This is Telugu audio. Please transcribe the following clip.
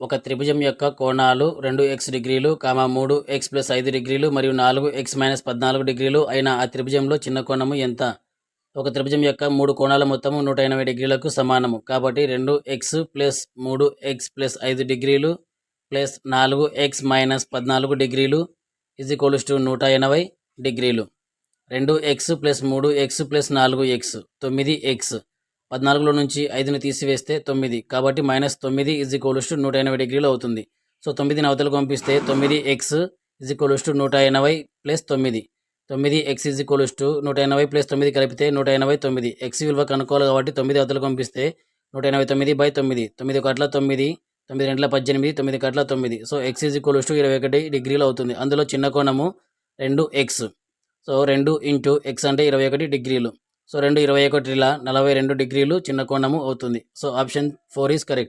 ఒక త్రిభుజం యొక్క కోణాలు రెండు ఎక్స్ డిగ్రీలు కామ మూడు ఎక్స్ ప్లస్ ఐదు డిగ్రీలు మరియు నాలుగు ఎక్స్ మైనస్ పద్నాలుగు డిగ్రీలు అయిన ఆ త్రిభుజంలో చిన్న కోణము ఎంత? ఒక త్రిభుజం యొక్క మూడు కోణాల మొత్తము నూట ఎనభై డిగ్రీలకు సమానము. కాబట్టి రెండు ఎక్స్ ప్లస్ మూడు ఎక్స్ ప్లస్ ఐదు డిగ్రీలు ప్లస్ నాలుగు ఎక్స్ మైనస్ పద్నాలుగు డిగ్రీలు ఇజ్ ఈక్వల్స్ టు నూట ఎనభై డిగ్రీలు. రెండు ఎక్స్ ప్లస్ మూడు ఎక్స్ ప్లస్ నాలుగు ఎక్స్ తొమ్మిది ఎక్స్ పద్నాలుగులో నుంచి ఐదుని తీసివేస్తే తొమ్మిది. కాబట్టి మైనస్ తొమ్మిది ఇజ్ ఈక్వల్స్ టు నూట ఎనభై డిగ్రీలు అవుతుంది. సో తొమ్మిదిని అవతలకు పంపిస్తే తొమ్మిది ఎక్స్ ఇజ్ ఈక్వల్స్ టు నూట ఎనభై ప్లస్ తొమ్మిది. తొమ్మిది ఎక్స్ ఇజ్ ఈక్వల్స్ టు నూట ఎనభై ప్లస్ తొమ్మిది కలిపితే నూట ఎనభై తొమ్మిది. ఎక్స్ విలువ కనుక్కోవాలి కాబట్టి తొమ్మిది అవతలకు పంపిస్తే నూట ఎనభై తొమ్మిది బై తొమ్మిది. తొమ్మిది ఒకట్ల తొమ్మిది. తొమ్మిది రెండుల పద్దెనిమిది తొమ్మిది కట్ల తొమ్మిది. So x is equals to ఇరవై ఒకటి డిగ్రీలు అవుతుంది. అందులో చిన్న కోణము రెండు ఎక్స్ సో రెండు ఇంటూ ఎక్స్ అంటే ఇరవై ఒకటి డిగ్రీలు. సో రెండు ఇరవై ఒకటిలా నలభై రెండు డిగ్రీలు చిన్న కోణము అవుతుంది. So option four is correct